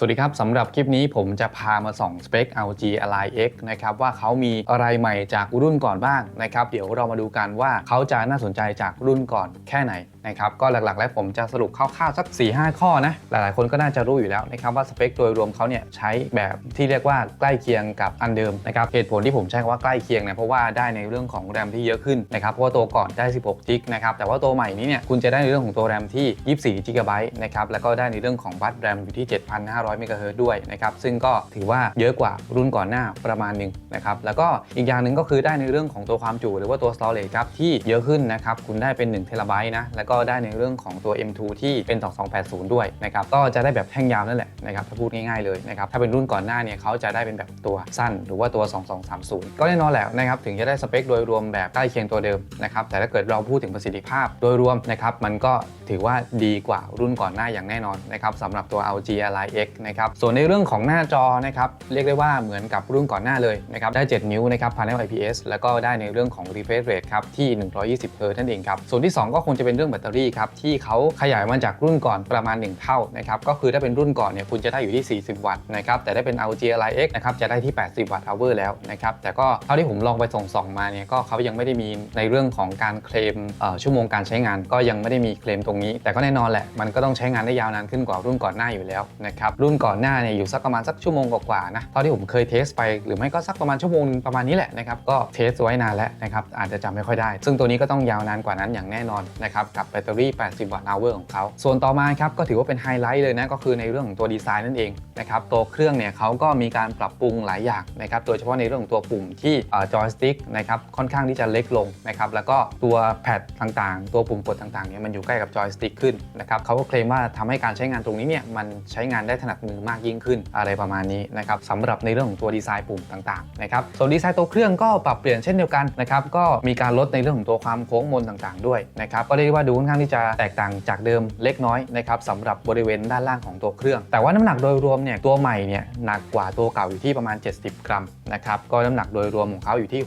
สวัสดีครับสำหรับคลิปนี้ผมจะพามาส่องสเปค LG Ally X นะครับว่าเขามีอะไรใหม่จากรุ่นก่อนบ้างนะครับเดี๋ยวเรามาดูกันว่าเขาจะน่าสนใจจากรุ่นก่อนแค่ไหนนะครับก็หลักๆ แล้วผมจะสรุปคร่าวๆสัก 4-5 ข้อนะหลายๆ คนก็น่าจะรู้อยู่แล้วนะครับว่าสเปคโดยรวมเขาเนี่ยใช้แบบที่เรียกว่าใกล้เคียงกับอันเดิมนะครับเหตุผลที่ผมใช้คำว่าใกล้เคียงเนี่ยเพราะว่าได้ในเรื่องของแรมที่เยอะขึ้นนะครับเพราะว่าตัวก่อนได้ 16จิกนะครับแต่ว่าตัวใหม่นี้เนี่ยคุณจะได้ในเรื่องของตัวแรมที่ 24จิกะไบต์นะครับแล้วก็ได้ในเรื่องของบัตรแรมอยู่ที่ 7,500เมกะเฮิรตซ์ด้วยนะครับ ซึ่งก็ถือว่าเยอะกว่ารุ่นก่อนหน้าประมาณหนึ่งนะครับ แล้วก็อีกอย่างหนึ่งก็คือได้ในเรื่องของตัวความจุหรือว่าตัว storage ครับที่เยอะขึ้นนะครับ คุณได้เป็น1เทราไบต์นะ แล้วก็ได้ในเรื่องของตัว M2 ที่เป็น 2280 ด้วยนะครับ ก็จะได้แบบแท่งยาวนั่นแหละนะครับ ถ้าพูดง่ายๆเลยนะครับ ถ้าเป็นรุ่นก่อนหน้าเนี่ยเขาจะได้เป็นแบบตัวสั้น หรือว่าตัว 2230 ก็แน่นอนแหละนะครับ ถึงจะได้สเปคโดยรวมแบบใกล้เคียงตัวเดิมนะครับ แต่ถ้าเกิดเราพูดถึงประสิทธิภาพโดยรวมนะครับ มันก็ถือว่าดีกว่ารุ่นก่อนหน้าอย่างแน่นอนนะครับสำหรับตัว LG Ally X นะครับส่วนในเรื่องของหน้าจอนะครับเรียกได้ว่าเหมือนกับรุ่นก่อนหน้าเลยนะครับได้ 7 นิ้วนะครับ panel IPS แล้วก็ได้ในเรื่องของ refresh rate ครับที่ 120 Hz นั่นเองครับส่วนที่ 2 ก็คงจะเป็นเรื่องแบตเตอรี่ครับที่เขาขยายมาจากรุ่นก่อนประมาณ 1 เท่านะครับก็คือถ้าเป็นรุ่นก่อนเนี่ยคุณจะได้อยู่ที่ 40 วัตต์นะครับแต่ได้เป็น LG Ally X นะครับจะได้ที่ 80 วัตต์ hour แล้วนะครับแต่ก็เท่าที่ผมลองไปส่องส่องมาเนี่ยก็เขายังไม่ได้มีในเรื่องของการเคลมชั่วโมงการใช้งานก็ยังไม่ได้มีเคลมตรงนี้ แต่ก็แน่นอนแหละมันก็ต้องใช้งานได้ยาวนานขึ้นกว่ารุ่นก่อนหน้าอยู่แล้วนะครับรุ่นก่อนหน้าเนี่ยอยู่สักประมาณสักชั่วโมงกว่าๆนะเท่าที่ผมเคยเทสไปหรือไม่ก็สักประมาณชั่วโมงประมาณนี้แหละนะครับก็เทสไว้นานแล้วนะครับอาจจะจำไม่ค่อยได้ ซึ่งตัวนี้ก็ต้องยาวนานกว่านั้นอย่างแน่นอนนะครับกับแบตเตอรี่ 80 วัตต์ hour ของเขาส่วนต่อมาครับก็ถือว่าเป็นไฮไลท์เลยนะก็คือในเรื่องของตัวดีไซน์นั่นเองนะครับตัวเครื่องเนี่ยเขาก็มีการปรับปรุงหลายอย่างนะครับโดยเฉพาะในเรื่องของตัวปุ่มที่จอยสติ๊กนะครับค่อนข้างที่จะเล็กลงนะครับแล้วก็ตัวแพดต่างๆ ตัวปุ่มกดต่างๆเนี่ยมันอยู่ใกล้กับจอยสติ๊กขึ้นนะครับเขาก็เคลมว่าทำให้การใช้งานตรงนี้เนี่ยมันใช้งานได้ถนัดมือมากยิ่งขึ้นอะไรประมาณนี้นะครับสำหรับในเรื่องของตัวดีไซน์ปุ่มต่างๆนะครับส่วนดีไซน์ตัวเครื่องก็ปรับเปลี่ยนเช่นเดียวกันนะครับก็มีการลดในเรื่องของตัวความโค้งมนต่างๆ ด้วยนะครับก็เรียกว่าดูค่อนข้างที่จะแตกต่างจากเดิมเล็กน้อยนะครับสำหรับบริเวณด้านล่างของตัวเครื่อง แต่ว่าน้ำหนักโดยรวมเนี่ยตัวใหม่เนี่ยหนักกว่าตัวเก่าอยู่ที่ประมาณ 70 กรัมนะครับก็น้ำหนักโดยรวมของเขาอยู่ที่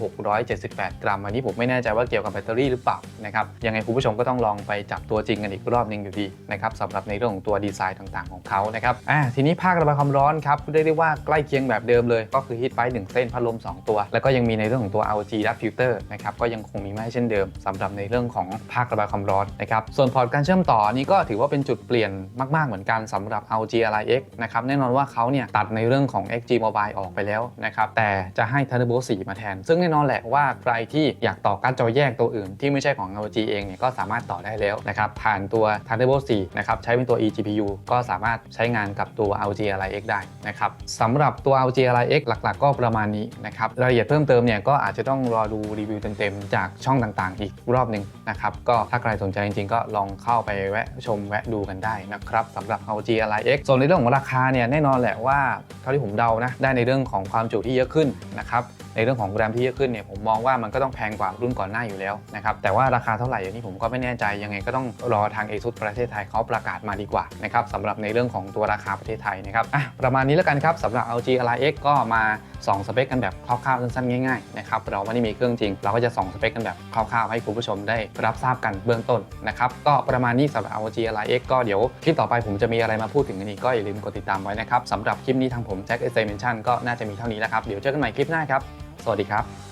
678 กรัม อันนี้ผมไม่แน่ใจว่าเกี่ยวกับแบตเตอรี่หรือเปล่านะครับยังไงคุณผู้ชมก็ต้องลองไปจับตัวจริงกันอีกรอบนึงอยู่ดีนะครับสำหรับในเรื่องของตัวดีไซน์ต่างๆ ของเขานะครับอ่าทีนี้ภาคระบายความร้อนครับเรียกได้ว่าใกล้เคียงแบบเดิมเลย ก็คือฮีทไปหนึ่งเส้นพัดลม 2 ตัว แล้วก็ยังมีในเรื่องของตัว LG Dust Filter นะครับก็ยังคงมีมาให้เช่นเดิมสำหรับในเรื่องของภาคระบายความร้อนนะครับส่วนพอร์ตการเชื่อมต่อนี้ก็ถือว่าเป็นจุดเปลี่ยนมาก ๆเหมือนกันสำหรับ LG Ally X นะครับแน่นอนว่าเขาเนี่ยตัดในเรื่องของ XG Mobile ออกไปแล้วนะครับแต่จะให้ Thunderbolt 4มาแทน ซึ่งแน่นอนแหละว่าใครที่อยากต่อการจอแยกตัวอื่น ที่ไม่ใช่ของ LG เองเนี่ยก็สามารถต่อได้แล้วนะครับผ่านตัว Thunderbolt 4นะครับใช้เป็นตัว eGPU ก็สามารถใช้งานกับตัว LG Ally X ได้นะครับสำหรับตัว LG Ally X หลัก ๆ ก็ประมาณนี้นะครับรายละเอียดเพิ่มเติมเนี่ยก็อาจจะต้องรอดูรีวิวเต็มๆจากช่องต่างๆ อีกรอบหนึ่งนะครับก็ถ้าใครสนใจจริงๆ ก็ลองเข้าไปแวะชมแวะดูกันได้นะครับสำหรับ LG Ally X ส่วนในเรื่องของราคาเนี่ยแน่นอนแหละว่าเท่าที่ผมเดานะได้ในเรื่องของความจุที่เยอะขึ้นนะครับในเรื่องของแรมที่เยอะขึ้นเนี่ยผมมองว่ามันก็ต้องแพงกว่ารุ่นก่อนหน้าอยู่แล้วนะครับแต่ว่าราคาเท่าไหร่อันนี้ผมก็ไม่แน่ใจยังไงก็ต้องรอทาง ASUS ประเทศไทยเขาประกาศมาดีกว่านะครับสำหรับในเรื่องของตัวราคาประเทศไทยนะครับอะประมาณนี้แล้วกันครับสำหรับ LG Ally X ก็มาส่องสเปคกันแบบคร่าวๆสั้นๆง่ายๆนะครับเราไม่ได้มีเครื่องจริง เราก็จะส่องสเปคกันแบบคร่าวๆให้คุณผู้ชมได้รับทราบกันเบื้องต้นนะครับก็ประมาณนี้สำหรับ LG Ally X ก็เดี๋ยวคลิปต่อไปผมจะมีอะไรมาพูดถึงกันอีกก็อย่าลืมกดติดตามไว้นะครับสำหรับคลิปนี้ทางผมแจ็คเอเซเมนชั่นก็น่าจะมีเท่านี้แล้วครับเดี๋ยวเจอกันใหม่คลิปหน้าครับ สวัสดีครับ